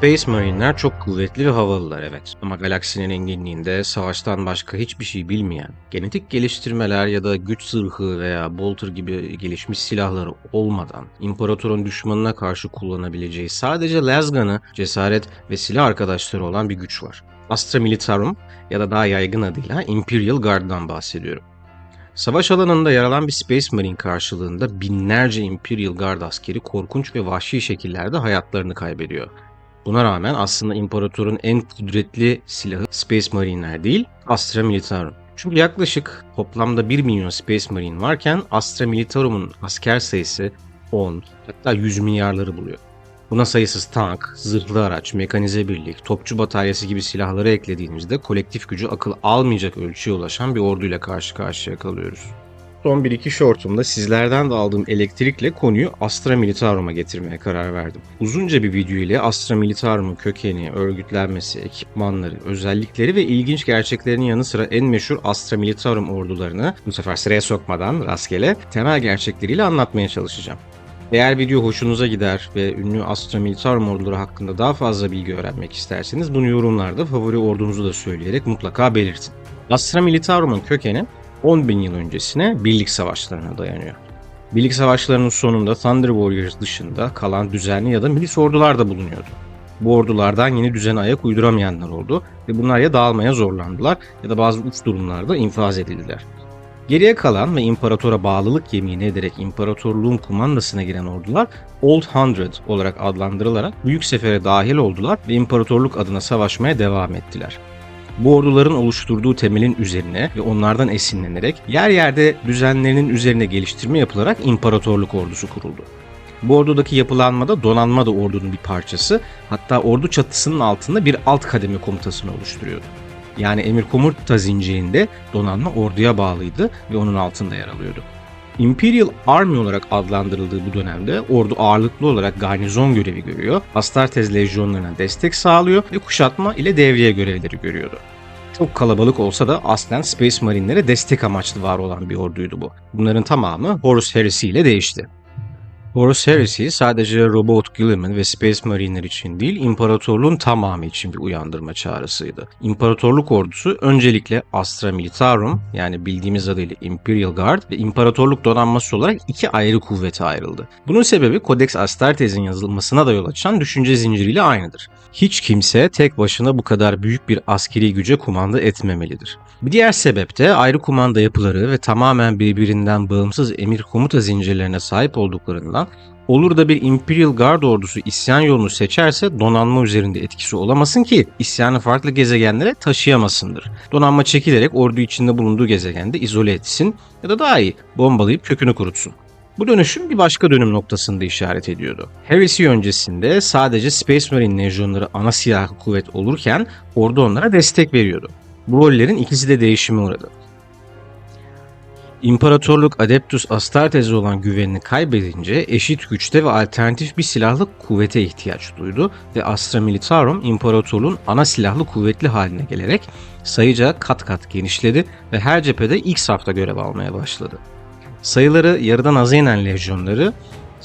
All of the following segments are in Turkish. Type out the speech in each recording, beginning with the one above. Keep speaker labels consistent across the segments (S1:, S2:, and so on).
S1: Space Marine'ler çok kuvvetli ve havalılar evet. Ama galaksinin enginliğinde savaştan başka hiçbir şey bilmeyen, genetik geliştirmeler ya da güç zırhı veya bolter gibi gelişmiş silahları olmadan imparatorun düşmanına karşı kullanabileceği sadece lasganı, cesaret ve silah arkadaşları olan bir güç var. Astra Militarum ya da daha yaygın adıyla Imperial Guard'dan bahsediyorum. Savaş alanında yer alan bir Space Marine karşılığında binlerce Imperial Guard askeri korkunç ve vahşi şekillerde hayatlarını kaybediyor. Buna rağmen aslında İmparator'un en kudretli silahı Space Marine'ler değil, Astra Militarum. Çünkü yaklaşık toplamda 1 milyon Space Marine varken Astra Militarum'un asker sayısı 10 hatta 100 milyarları buluyor. Buna sayısız tank, zırhlı araç, mekanize birlik, topçu bataryası gibi silahları eklediğimizde kolektif gücü akıl almayacak ölçüye ulaşan bir orduyla karşı karşıya kalıyoruz. Son 1-2 shortumda sizlerden de aldığım elektrikle konuyu Astra Militarum'a getirmeye karar verdim. Uzunca bir video ile Astra Militarum'un kökeni, örgütlenmesi, ekipmanları, özellikleri ve ilginç gerçeklerinin yanı sıra en meşhur Astra Militarum ordularını bu sefer sıraya sokmadan rastgele temel gerçekleriyle anlatmaya çalışacağım. Eğer video hoşunuza gider ve ünlü Astra Militarum orduları hakkında daha fazla bilgi öğrenmek isterseniz bunu yorumlarda favori ordunuzu da söyleyerek mutlaka belirtin. Astra Militarum'un kökeni 10 bin yıl öncesine birlik savaşlarına dayanıyor. Birlik savaşlarının sonunda Thunder Warriors dışında kalan düzenli ya da milis ordular da bulunuyordu. Bu ordulardan yeni düzene ayak uyduramayanlar oldu ve bunlar ya dağılmaya zorlandılar ya da bazı uç durumlarda infaz edildiler. Geriye kalan ve imparatora bağlılık yemin ederek imparatorluğun kumandasına giren ordular Old Hundred olarak adlandırılarak Büyük Sefer'e dahil oldular ve imparatorluk adına savaşmaya devam ettiler. Bu orduların oluşturduğu temelin üzerine ve onlardan esinlenerek yer yerde düzenlerinin üzerine geliştirme yapılarak imparatorluk ordusu kuruldu. Bu ordudaki yapılanmada donanma da ordunun bir parçası hatta ordu çatısının altında bir alt kademe komutasını oluşturuyordu. Yani emir komuta zincirinde donanma orduya bağlıydı ve onun altında yer alıyordu. Imperial Army olarak adlandırıldığı bu dönemde ordu ağırlıklı olarak garnizon görevi görüyor, Astartes lejyonlarına destek sağlıyor ve kuşatma ile devriye görevleri görüyordu. Çok kalabalık olsa da aslen Space Marine'lere destek amaçlı var olan bir orduydu bu. Bunların tamamı Horus Heresy ile değişti. Horus Heresy sadece Robot Guilliman ve Space Marine'ler için değil, imparatorluğun tamamı için bir uyandırma çağrısıydı. İmparatorluk ordusu öncelikle Astra Militarum yani bildiğimiz adıyla Imperial Guard ve İmparatorluk donanması olarak iki ayrı kuvvete ayrıldı. Bunun sebebi Codex Astartes'in yazılmasına da yol açan düşünce zinciriyle aynıdır. Hiç kimse tek başına bu kadar büyük bir askeri güce kumanda etmemelidir. Bir diğer sebep de ayrı kumanda yapıları ve tamamen birbirinden bağımsız emir komuta zincirlerine sahip olduklarından olur da bir Imperial Guard ordusu isyan yolunu seçerse donanma üzerinde etkisi olamasın ki isyanı farklı gezegenlere taşıyamasındır. Donanma çekilerek ordu içinde bulunduğu gezegende izole etsin ya da daha iyi bombalayıp kökünü kurutsun. Bu dönüşüm bir başka dönüm noktasında işaret ediyordu. Heresy öncesinde sadece Space Marine lejyonları ana silahlı kuvvet olurken ordu onlara destek veriyordu. Bu rollerin ikisi de değişime uğradı. İmparatorluk Adeptus Astartes'e olan güvenini kaybedince eşit güçte ve alternatif bir silahlı kuvvete ihtiyaç duydu ve Astra Militarum imparatorluğun ana silahlı kuvvetli haline gelerek sayıca kat kat genişledi ve her cephede ilk safta görev almaya başladı. Sayıları yarıdan aza inen lejyonları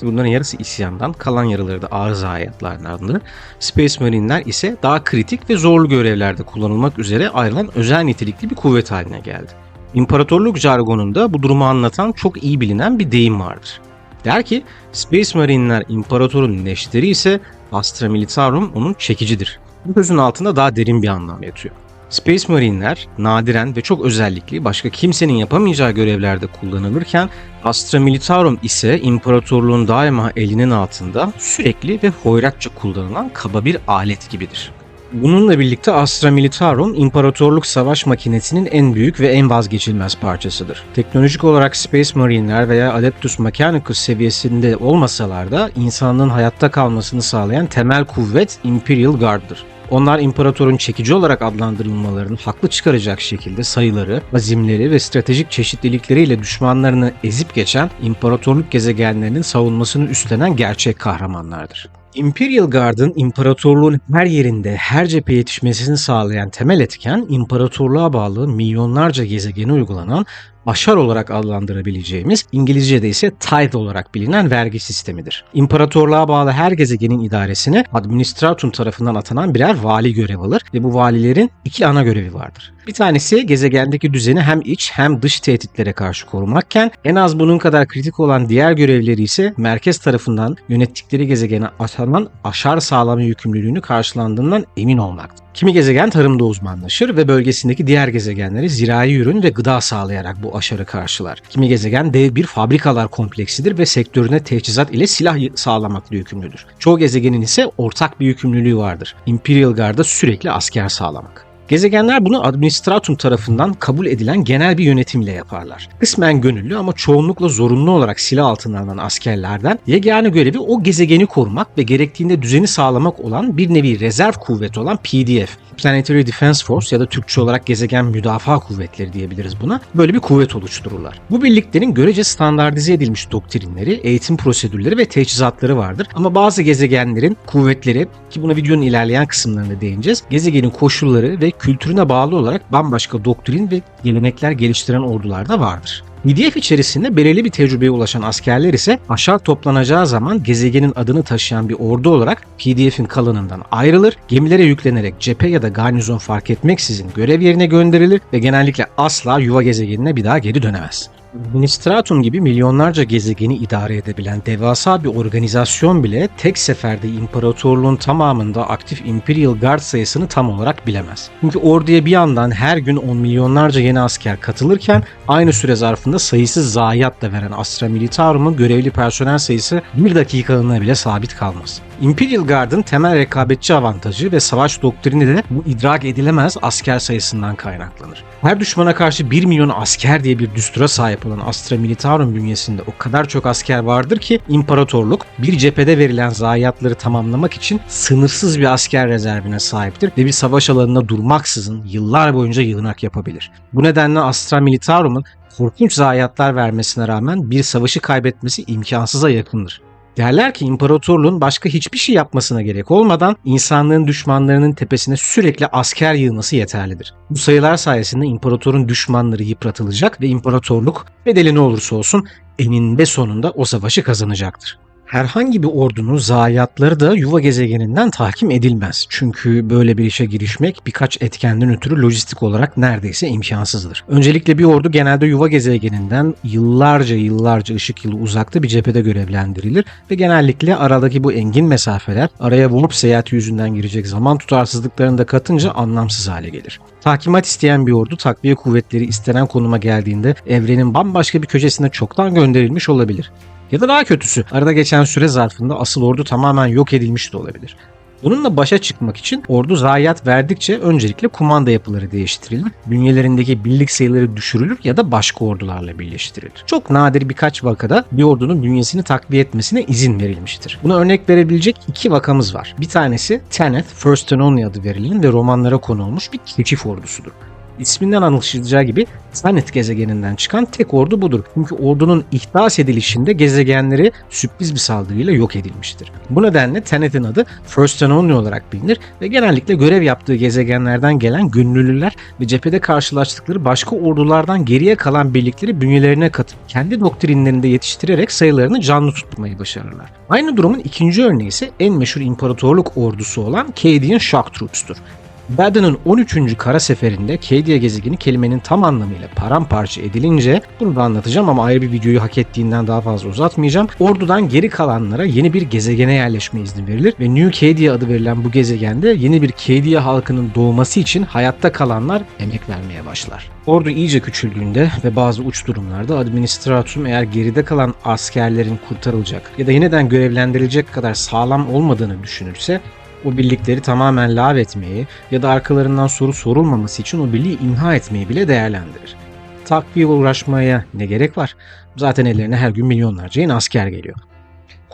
S1: Bunların yarısı isyandan, kalan yarıları da ağır zayiatlardandır. Space Marine'ler ise daha kritik ve zorlu görevlerde kullanılmak üzere ayrılan özel nitelikli bir kuvvet haline geldi. İmparatorluk jargonunda bu durumu anlatan çok iyi bilinen bir deyim vardır. Der ki, Space Marine'ler imparatorun neşteri ise Astra Militarum onun çekicidir. Bu sözün altında daha derin bir anlam yatıyor. Space Marine'ler nadiren ve çok özellikli başka kimsenin yapamayacağı görevlerde kullanılırken Astra Militarum ise imparatorluğun daima elinin altında sürekli ve hoyratça kullanılan kaba bir alet gibidir. Bununla birlikte Astra Militarum imparatorluk savaş makinesinin en büyük ve en vazgeçilmez parçasıdır. Teknolojik olarak Space Marine'ler veya Adeptus Mechanicus seviyesinde olmasalar da insanlığın hayatta kalmasını sağlayan temel kuvvet Imperial Guard'dır. Onlar imparatorun çekici olarak adlandırılmalarını haklı çıkaracak şekilde sayıları, azimleri ve stratejik çeşitlilikleriyle düşmanlarını ezip geçen imparatorluk gezegenlerinin savunmasını üstlenen gerçek kahramanlardır. Imperial Guard'ın imparatorluğun her yerinde her cephe yetişmesini sağlayan temel etken imparatorluğa bağlı milyonlarca gezegene uygulanan aşar olarak adlandırabileceğimiz, İngilizce'de ise tithe olarak bilinen vergi sistemidir. İmparatorluğa bağlı her gezegenin idaresine administratum tarafından atanan birer vali görev alır ve bu valilerin iki ana görevi vardır. Bir tanesi gezegendeki düzeni hem iç hem dış tehditlere karşı korumakken en az bunun kadar kritik olan diğer görevleri ise merkez tarafından yönettikleri gezegene atanan aşar sağlama yükümlülüğünü karşılandığından emin olmaktır. Kimi gezegen tarımda uzmanlaşır ve bölgesindeki diğer gezegenlere zirai ürün ve gıda sağlayarak bu aşarı karşılar. Kimi gezegen dev bir fabrikalar kompleksidir ve sektörüne teçhizat ile silah sağlamakla yükümlüdür. Çoğu gezegenin ise ortak bir yükümlülüğü vardır. Imperial Guard'a sürekli asker sağlamak. Gezegenler bunu administratum tarafından kabul edilen genel bir yönetimle yaparlar. Kısmen gönüllü ama çoğunlukla zorunlu olarak silah altına alınan askerlerden yegane görevi o gezegeni korumak ve gerektiğinde düzeni sağlamak olan bir nevi rezerv kuvvet olan PDF. Planetary Defense Force ya da Türkçe olarak gezegen müdafaa kuvvetleri diyebiliriz buna. Böyle bir kuvvet oluştururlar. Bu birliklerin görece standartize edilmiş doktrinleri, eğitim prosedürleri ve teçhizatları vardır. Ama bazı gezegenlerin kuvvetleri ki buna videonun ilerleyen kısımlarında değineceğiz. Gezegenin koşulları ve kültürüne bağlı olarak bambaşka doktrin ve gelenekler geliştiren ordular da vardır. BDF içerisinde belirli bir tecrübeye ulaşan askerler ise aşağı toplanacağı zaman gezegenin adını taşıyan bir ordu olarak PDF'in kalanından ayrılır, gemilere yüklenerek cephe ya da garnizon fark etmeksizin görev yerine gönderilir ve genellikle asla yuva gezegenine bir daha geri dönemez. Administratum gibi milyonlarca gezegeni idare edebilen devasa bir organizasyon bile tek seferde imparatorluğun tamamında aktif Imperial Guard sayısını tam olarak bilemez. Çünkü orduya bir yandan her gün on milyonlarca yeni asker katılırken aynı süre zarfında sayısız zayiat da veren Astra Militarum'un görevli personel sayısı bir dakikalığına bile sabit kalmaz. Imperial Guard'ın temel rekabetçi avantajı ve savaş doktrini de bu idrak edilemez asker sayısından kaynaklanır. Her düşmana karşı 1 milyon asker diye bir düstura sahip olan Astra Militarum bünyesinde o kadar çok asker vardır ki imparatorluk bir cephede verilen zayiatları tamamlamak için sınırsız bir asker rezervine sahiptir ve bir savaş alanında durmaksızın yıllar boyunca yığınak yapabilir. Bu nedenle Astra Militarum'un korkunç zayiatlar vermesine rağmen bir savaşı kaybetmesi imkansıza yakındır. Derler ki imparatorluğun başka hiçbir şey yapmasına gerek olmadan insanlığın düşmanlarının tepesine sürekli asker yığması yeterlidir. Bu sayılar sayesinde imparatorun düşmanları yıpratılacak ve imparatorluk bedeli ne olursa olsun eninde sonunda o savaşı kazanacaktır. Herhangi bir ordunun zayiatları da yuva gezegeninden tahkim edilmez. Çünkü böyle bir işe girişmek birkaç etkenden ötürü lojistik olarak neredeyse imkansızdır. Öncelikle bir ordu genelde yuva gezegeninden yıllarca yıllarca ışık yılı uzakta bir cephede görevlendirilir ve genellikle aradaki bu engin mesafeler araya warp seyahati yüzünden girecek zaman tutarsızlıklarını da katınca anlamsız hale gelir. Tahkimat isteyen bir ordu takviye kuvvetleri istenen konuma geldiğinde evrenin bambaşka bir köşesine çoktan gönderilmiş olabilir. Ya da daha kötüsü arada geçen süre zarfında asıl ordu tamamen yok edilmiş de olabilir. Bununla başa çıkmak için ordu zayiat verdikçe öncelikle kumanda yapıları değiştirilir. Bünyelerindeki birlik sayıları düşürülür ya da başka ordularla birleştirilir. Çok nadir birkaç vakada bir ordunun bünyesini takviye etmesine izin verilmiştir. Buna örnek verebilecek iki vakamız var. Bir tanesi Tenet, First Only adı verilen ve romanlara konu olmuş bir keşif ordusudur isminden anlaşılacağı gibi Planet gezegeninden çıkan tek ordu budur. Çünkü ordunun ihdas edilişinde gezegenleri sürpriz bir saldırıyla yok edilmiştir. Bu nedenle Tenet'in adı First and Only olarak bilinir ve genellikle görev yaptığı gezegenlerden gelen gönüllüler ve cephede karşılaştıkları başka ordulardan geriye kalan birlikleri bünyelerine katıp kendi doktrinlerinde yetiştirerek sayılarını canlı tutmayı başarırlar. Aynı durumun ikinci örneği ise en meşhur imparatorluk ordusu olan Cadian Shock Troops'tur. Baden'ın 13. kara seferinde Kedia gezegeni kelimenin tam anlamıyla paramparça edilince bunu da anlatacağım ama ayrı bir videoyu hak ettiğinden daha fazla uzatmayacağım. Ordudan geri kalanlara yeni bir gezegene yerleşme izni verilir ve New Kedia adı verilen bu gezegende yeni bir Kedia halkının doğması için hayatta kalanlar emek vermeye başlar. Ordu iyice küçüldüğünde ve bazı uç durumlarda administratum eğer geride kalan askerlerin kurtarılacak ya da yeniden görevlendirilecek kadar sağlam olmadığını düşünürse o birlikleri tamamen lav etmeyi ya da arkalarından soru sorulmaması için o birliği imha etmeyi bile değerlendirir. Takviye uğraşmaya ne gerek var? Zaten ellerine her gün milyonlarca yeni asker geliyor.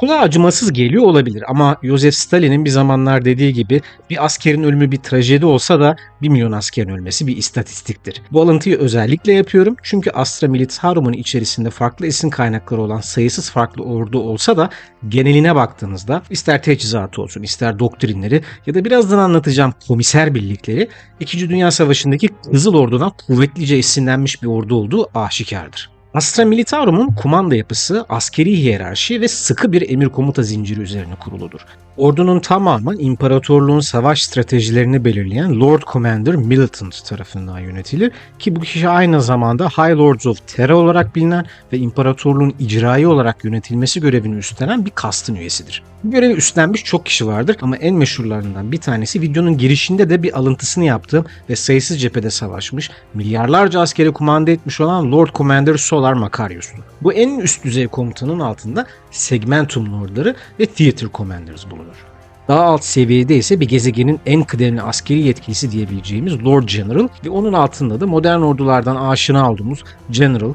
S1: Kulağa acımasız geliyor olabilir ama Joseph Stalin'in bir zamanlar dediği gibi bir askerin ölümü bir trajedi olsa da 1 milyon askerin ölmesi bir istatistiktir. Bu alıntıyı özellikle yapıyorum çünkü Astra Militarum'un içerisinde farklı esin kaynakları olan sayısız farklı ordu olsa da geneline baktığınızda ister teçhizatı olsun ister doktrinleri ya da birazdan anlatacağım komiser birlikleri 2. Dünya Savaşı'ndaki Kızıl Ordu'dan kuvvetlice esinlenmiş bir ordu olduğu aşikardır. Astra Militarum'un kumanda yapısı, askeri hiyerarşi ve sıkı bir emir komuta zinciri üzerine kuruludur. Ordunun tamamı imparatorluğun savaş stratejilerini belirleyen Lord Commander Militant tarafından yönetilir ki bu kişi aynı zamanda High Lords of Terra olarak bilinen ve imparatorluğun icraî olarak yönetilmesi görevini üstlenen bir kastın üyesidir. Bu görevi üstlenmiş çok kişi vardır ama en meşhurlarından bir tanesi videonun girişinde de bir alıntısını yaptığım ve sayısız cephede savaşmış, milyarlarca askeri kumanda etmiş olan Lord Commander Solar Makarios'tur. Bu en üst düzey komutanın altında Segmentum Lordları ve Theater Commanders bulunur. Daha alt seviyede ise bir gezegenin en kıdemli askeri yetkilisi diyebileceğimiz Lord General ve onun altında da modern ordulardan aşina olduğumuz General,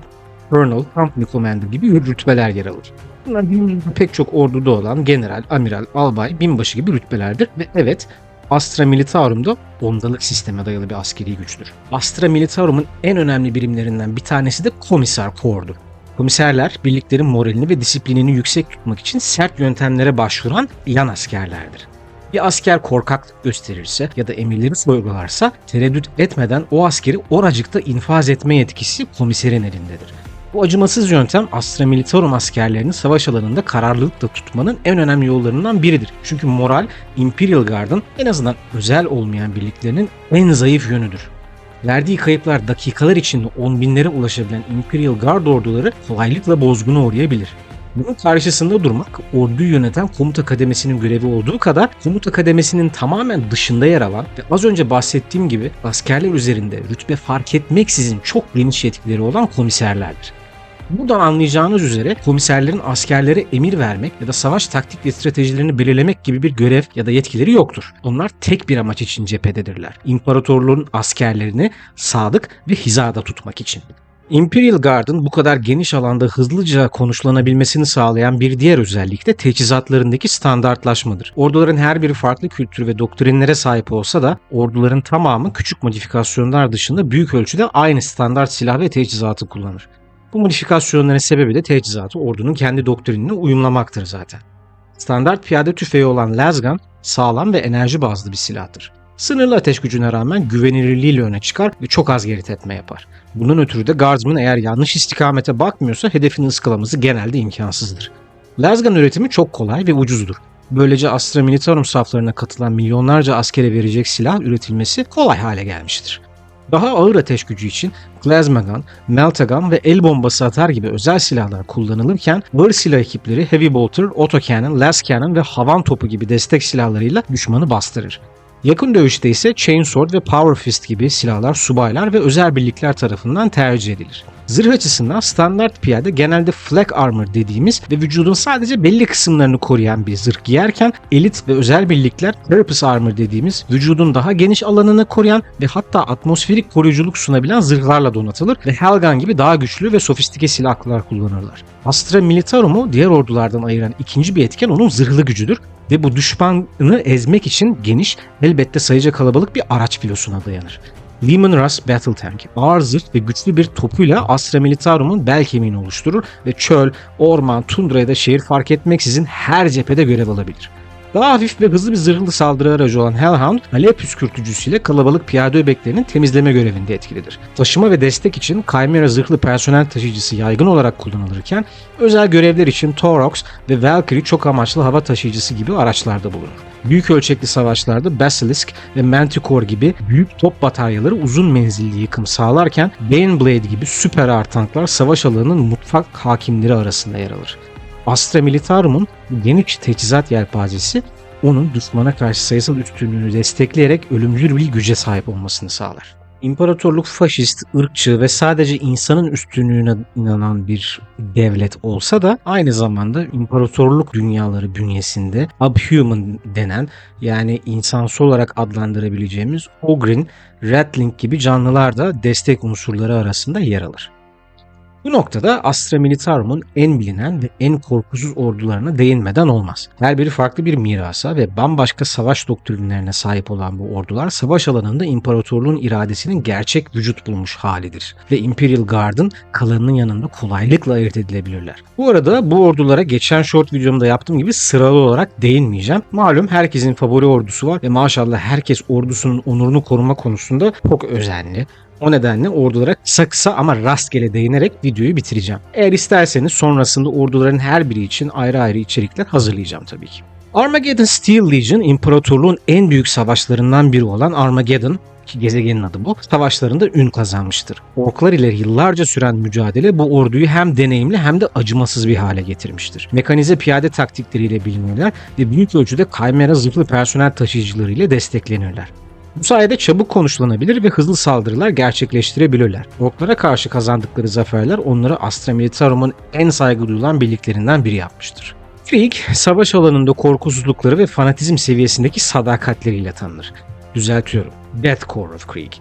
S1: Colonel, Company Commander gibi rütbeler yer alır. Bunlar pek çok orduda olan general, amiral, albay, binbaşı gibi rütbelerdir ve evet Astra Militarum da ondalık sisteme dayalı bir askeri güçtür. Astra Militarum'un en önemli birimlerinden bir tanesi de komiser kordur. Komiserler birliklerin moralini ve disiplinini yüksek tutmak için sert yöntemlere başvuran yan askerlerdir. Bir asker korkaklık gösterirse ya da emirleri sorgularsa tereddüt etmeden o askeri oracıkta infaz etme yetkisi komiserin elindedir. Bu acımasız yöntem Astra Militarum askerlerini savaş alanında kararlılıkla tutmanın en önemli yollarından biridir. Çünkü moral Imperial Guard'ın en azından özel olmayan birliklerinin en zayıf yönüdür. Verdiği kayıplar dakikalar içinde on binlere ulaşabilen Imperial Guard orduları kolaylıkla bozguna uğrayabilir. Bunun karşısında durmak orduyu yöneten komuta kademesinin görevi olduğu kadar komuta kademesinin tamamen dışında yer alan ve az önce bahsettiğim gibi askerler üzerinde rütbe fark etmeksizin çok geniş yetkileri olan komiserlerdir. Buradan anlayacağınız üzere komiserlerin askerlere emir vermek ya da savaş taktik ve stratejilerini belirlemek gibi bir görev ya da yetkileri yoktur. Onlar tek bir amaç için cephededirler. İmparatorluğun askerlerini sadık ve hizada tutmak için. Imperial Guard'ın bu kadar geniş alanda hızlıca konuşlanabilmesini sağlayan bir diğer özellik de teçhizatlarındaki standartlaşmadır. Orduların her biri farklı kültür ve doktrinlere sahip olsa da orduların tamamı küçük modifikasyonlar dışında büyük ölçüde aynı standart silah ve teçhizatı kullanır. Bu modifikasyonların sebebi de teçhizatı ordunun kendi doktrinine uyumlamaktır zaten. Standart piyade tüfeği olan Lasgun sağlam ve enerji bazlı bir silahtır. Sınırlı ateş gücüne rağmen güvenilirliğiyle öne çıkar ve çok az geri tepme yapar. Bunun ötürü de Guardsman eğer yanlış istikamete bakmıyorsa hedefini ıskalaması genelde imkansızdır. Lasgun üretimi çok kolay ve ucuzdur. Böylece Astra Militarum saflarına katılan milyonlarca askere verecek silah üretilmesi kolay hale gelmiştir. Daha ağır ateş gücü için Plasmagun, Meltagun ve el bombası atar gibi özel silahlar kullanılırken ağır silah ekipleri Heavy Bolter, Autocannon, Las Cannon ve havan topu gibi destek silahlarıyla düşmanı bastırır. Yakın dövüşte ise Chainsword ve Power Fist gibi silahlar subaylar ve özel birlikler tarafından tercih edilir. Zırh açısından standart piyade genelde flak armor dediğimiz ve vücudun sadece belli kısımlarını koruyan bir zırh giyerken elit ve özel birlikler purpose armor dediğimiz vücudun daha geniş alanını koruyan ve hatta atmosferik koruyuculuk sunabilen zırhlarla donatılır ve Helgan gibi daha güçlü ve sofistike silahlar kullanırlar. Astra Militarum'u diğer ordulardan ayıran ikinci bir etken onun zırhlı gücüdür ve bu düşmanını ezmek için geniş, elbette sayıca kalabalık bir araç filosuna dayanır. Lehman Russ Battle Tank ağır zırh ve güçlü bir topuyla Astra Militarum'un bel kemiğini oluşturur ve çöl, orman, tundra ya da şehir fark etmeksizin her cephede görev alabilir. Daha hafif ve hızlı bir zırhlı saldırı aracı olan Hellhound, alev püskürtücüsüyle kalabalık piyade öbeklerinin temizleme görevinde etkilidir. Taşıma ve destek için Chimera zırhlı personel taşıyıcısı yaygın olarak kullanılırken, özel görevler için Taurox ve Valkyrie çok amaçlı hava taşıyıcısı gibi araçlarda bulunur. Büyük ölçekli savaşlarda Basilisk ve Manticore gibi büyük top bataryaları uzun menzilli yıkım sağlarken Baneblade gibi süper ağır tanklar savaş alanının mutfak hakimleri arasında yer alır. Astra Militarum'un geniş teçhizat yelpazesi onun düşmana karşı sayısal üstünlüğünü destekleyerek ölümcül bir güce sahip olmasını sağlar. İmparatorluk faşist, ırkçı ve sadece insanın üstünlüğüne inanan bir devlet olsa da aynı zamanda imparatorluk dünyaları bünyesinde Abhuman denen yani insansı olarak adlandırabileceğimiz Ogryn, Ratling gibi canlılar da destek unsurları arasında yer alır. Bu noktada Astra Militarum'un en bilinen ve en korkusuz ordularına değinmeden olmaz. Her biri farklı bir mirasa ve bambaşka savaş doktrinlerine sahip olan bu ordular savaş alanında imparatorluğun iradesinin gerçek vücut bulmuş halidir. Ve Imperial Guard'ın kalanının yanında kolaylıkla ayırt edilebilirler. Bu arada bu ordulara geçen short videomda yaptığım gibi sıralı olarak değinmeyeceğim. Malum herkesin favori ordusu var ve maşallah herkes ordusunun onurunu koruma konusunda çok özenli. O nedenle ordulara kısa kısa ama rastgele değinerek videoyu bitireceğim. Eğer isterseniz sonrasında orduların her biri için ayrı ayrı içerikler hazırlayacağım tabii ki. Armageddon Steel Legion imparatorluğun en büyük savaşlarından biri olan Armageddon ki gezegenin adı bu, savaşlarında ün kazanmıştır. Orklar ile yıllarca süren mücadele bu orduyu hem deneyimli hem de acımasız bir hale getirmiştir. Mekanize piyade taktikleriyle bilinirler ve büyük ölçüde kaymera zırhlı personel taşıyıcıları ile desteklenirler. Bu sayede çabuk konuşlanabilir ve hızlı saldırılar gerçekleştirebilirler. Orklara karşı kazandıkları zaferler onları Astra Militarum'un en saygı duyulan birliklerinden biri yapmıştır. Krieg, savaş alanında korkusuzlukları ve fanatizm seviyesindeki sadakatleriyle tanınır. Düzeltiyorum. Death Core of Krieg.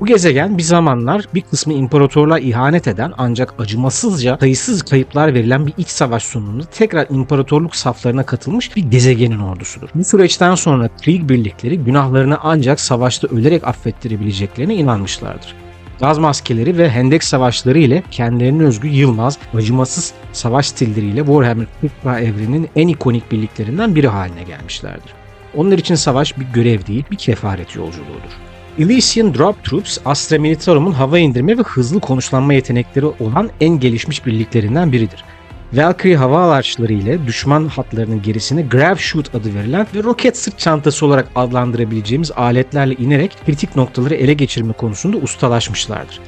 S1: Bu gezegen bir zamanlar bir kısmı imparatorluğa ihanet eden ancak acımasızca sayısız kayıplar verilen bir iç savaş sonunda tekrar imparatorluk saflarına katılmış bir gezegenin ordusudur. Bu süreçten sonra Krieg birlikleri günahlarını ancak savaşta ölerek affettirebileceklerine inanmışlardır. Gaz maskeleri ve hendek savaşları ile kendilerine özgü yılmaz, acımasız savaş stilleriyle Warhammer 40K evrenin en ikonik birliklerinden biri haline gelmişlerdir. Onlar için savaş bir görev değil, bir kefaret yolculuğudur. Elysian Drop Troops, Astra Militarum'un hava indirme ve hızlı konuşlanma yetenekleri olan en gelişmiş birliklerinden biridir. Valkyrie hava araçları ile düşman hatlarının gerisine Grav Shoot adı verilen ve roket sırt çantası olarak adlandırabileceğimiz aletlerle inerek kritik noktaları ele geçirme konusunda ustalaşmışlardır.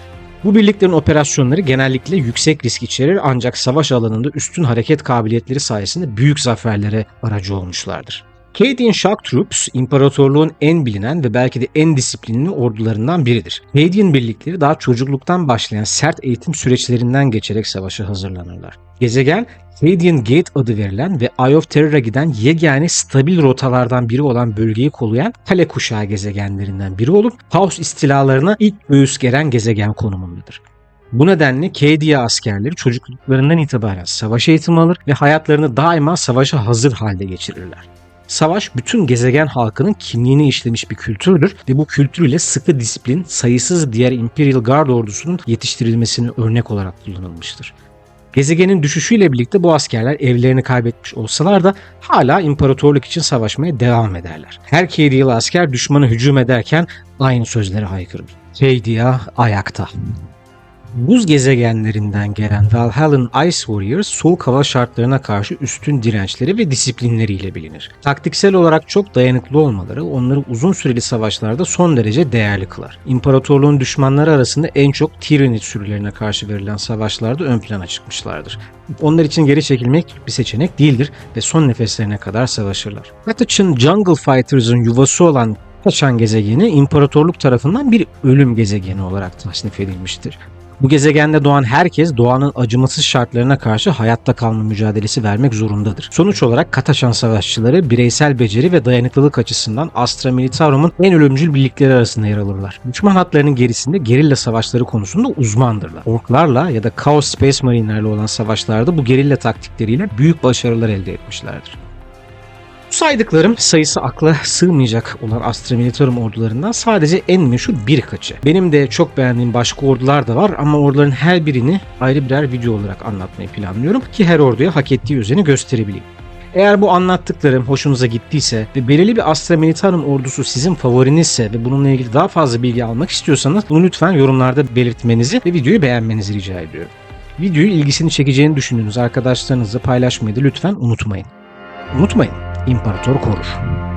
S1: Bu birliklerin operasyonları genellikle yüksek risk içerir ancak savaş alanında üstün hareket kabiliyetleri sayesinde büyük zaferlere aracı olmuşlardır. Canadian Shock Troops, imparatorluğun en bilinen ve belki de en disiplinli ordularından biridir. Canadian birlikleri daha çocukluktan başlayan sert eğitim süreçlerinden geçerek savaşa hazırlanırlar. Gezegen, Canadian Gate adı verilen ve Eye of Terror'a giden yegane stabil rotalardan biri olan bölgeyi kollayan kale kuşağı gezegenlerinden biri olup Taos istilalarına ilk göğüs geren gezegen konumundadır. Bu nedenle Kedia askerleri çocukluklarından itibaren savaş eğitimi alır ve hayatlarını daima savaşa hazır halde geçirirler. Savaş bütün gezegen halkının kimliğini işlemiş bir kültürdür ve bu kültürüyle sıkı disiplin sayısız diğer Imperial Guard ordusunun yetiştirilmesini örnek olarak kullanılmıştır. Gezegenin düşüşüyle birlikte bu askerler evlerini kaybetmiş olsalar da hala imparatorluk için savaşmaya devam ederler. Her Kediyalı asker düşmana hücum ederken aynı sözleri haykırır. Kedia ayakta. Buz gezegenlerinden gelen Valhalla'nın Ice Warriors soğuk hava şartlarına karşı üstün dirençleri ve disiplinleriyle bilinir. Taktiksel olarak çok dayanıklı olmaları onları uzun süreli savaşlarda son derece değerli kılar. İmparatorluğun düşmanları arasında en çok Tyranid sürülerine karşı verilen savaşlarda ön plana çıkmışlardır. Onlar için geri çekilmek bir seçenek değildir ve son nefeslerine kadar savaşırlar. Katach'ın Jungle Fighters'ın yuvası olan Kaçan gezegeni imparatorluk tarafından bir ölüm gezegeni olarak tasnif edilmiştir. Bu gezegende doğan herkes doğanın acımasız şartlarına karşı hayatta kalma mücadelesi vermek zorundadır. Sonuç olarak Kataşan savaşçıları bireysel beceri ve dayanıklılık açısından Astra Militarum'un en ölümcül birlikleri arasında yer alırlar. Düşman hatlarının gerisinde gerilla savaşları konusunda uzmandırlar. Orklarla ya da Chaos Space Marine'lerle olan savaşlarda bu gerilla taktikleriyle büyük başarılar elde etmişlerdir. Saydıklarım sayısı akla sığmayacak olan Astra Militarum ordularından sadece en meşhur birkaçı. Benim de çok beğendiğim başka ordular da var ama orduların her birini ayrı birer video olarak anlatmayı planlıyorum ki her orduya hak ettiği özeni gösterebileyim. Eğer bu anlattıklarım hoşunuza gittiyse ve belirli bir Astra Militarum ordusu sizin favorinizse ve bununla ilgili daha fazla bilgi almak istiyorsanız bunu lütfen yorumlarda belirtmenizi ve videoyu beğenmenizi rica ediyorum. Videoyu ilgisini çekeceğini düşündüğünüz arkadaşlarınızla paylaşmayı da lütfen unutmayın. Unutmayın, İmparator korur.